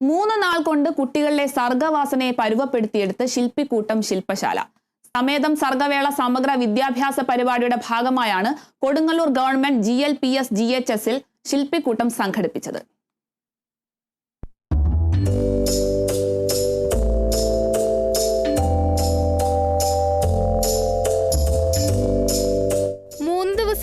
മൂന്ന് നാൾ കൊണ്ട് കുട്ടികളിലെ സർഗവാസനയെ പരുവപ്പെടുത്തിയെടുത്ത് ശില്പിക്കൂട്ടം ശില്പശാല. സമേതം സർഗവേള സമഗ്ര വിദ്യാഭ്യാസ പരിപാടിയുടെ ഭാഗമായാണ് Kodungallur government G L P S G H എസിൽ ശില്പിക്കൂട്ടം സംഘടിപ്പിച്ചത്.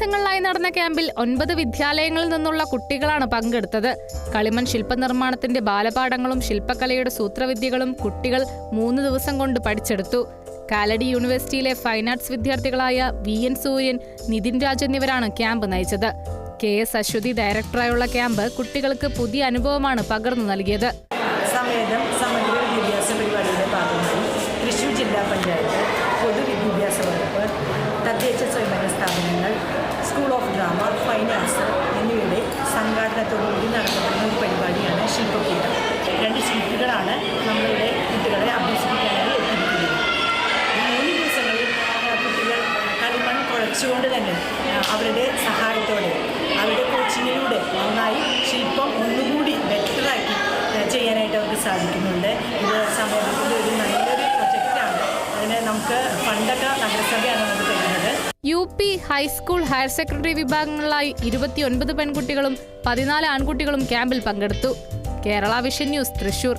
ദിവസങ്ങളിലായി നടന്ന ക്യാമ്പിൽ ഒൻപത് വിദ്യാലയങ്ങളിൽ നിന്നുള്ള കുട്ടികളാണ് പങ്കെടുത്തത്. കളിമൺ ശില്പനിർമ്മാണത്തിന്റെ ബാലപാഠങ്ങളും ശില്പകലയുടെ സൂത്രവിദ്യകളും കുട്ടികൾ മൂന്ന് ദിവസം കൊണ്ട് പഠിച്ചെടുത്തു. കാലടി യൂണിവേഴ്സിറ്റിയിലെ ഫൈൻ ആർട്സ് വിദ്യാർത്ഥികളായ വി എൻ സൂര്യൻ നിതിൻ രാജ് എന്നിവരാണ് ക്യാമ്പ് നയിച്ചത്. കെ എസ് അശ്വതി ഡയറക്ടറായുള്ള ക്യാമ്പ് കുട്ടികൾക്ക് പുതിയ അനുഭവമാണ് പകർന്നു നൽകിയത്. സമേതം സമഗ്ര വിദ്യാഭ്യാസ ഭാഗമായി ജില്ലാ പഞ്ചായത്ത് പൊതുവിദ്യാഭ്യാസ വകുപ്പ് തദ്ദേശ സ്വയംഭരണ സ്ഥാപനങ്ങൾ school of drama fine arts എന്നിവയുടെ സംഘാടനത്തോടുകൂടി നടത്തപ്പെടുന്ന ഒരു പരിപാടിയാണ് ശില്പക്കൂട്ടം രണ്ട് ശില്പികളാണ് നമ്മളുടെ കുട്ടികളെ അഭ്യസിപ്പിക്കാനായി എത്തിയിരിക്കുന്നത്. മൂന്ന് ദിവസങ്ങളിൽ കുട്ടികൾ കളിമൺ കുഴച്ചുകൊണ്ട് തന്നെ അവരുടെ സഹായത്തോടെ അവരുടെ കോച്ചിങ്ങിലൂടെ നന്നായി ശില്പം ഒന്നുകൂടി ബെറ്ററാക്കി ചെയ്യാനായിട്ട് അവർക്ക് സാധിക്കുന്നുണ്ട്. ഇത് സമൂഹത്തിന്റെ ഒരു നല്ലൊരു പ്രൊജക്റ്റാണ്. അതിനെ നമുക്ക് ഫണ്ടൊക്കെ നഗരസഭയാണ് നമുക്ക് U P high school higher secondary വിഭാഗങ്ങളിലായി ഇരുപത്തിയൊൻപത് പെൺകുട്ടികളും പതിനാല് ആൺകുട്ടികളും ക്യാമ്പിൽ പങ്കെടുത്തു. Kerala vision news Thrissur.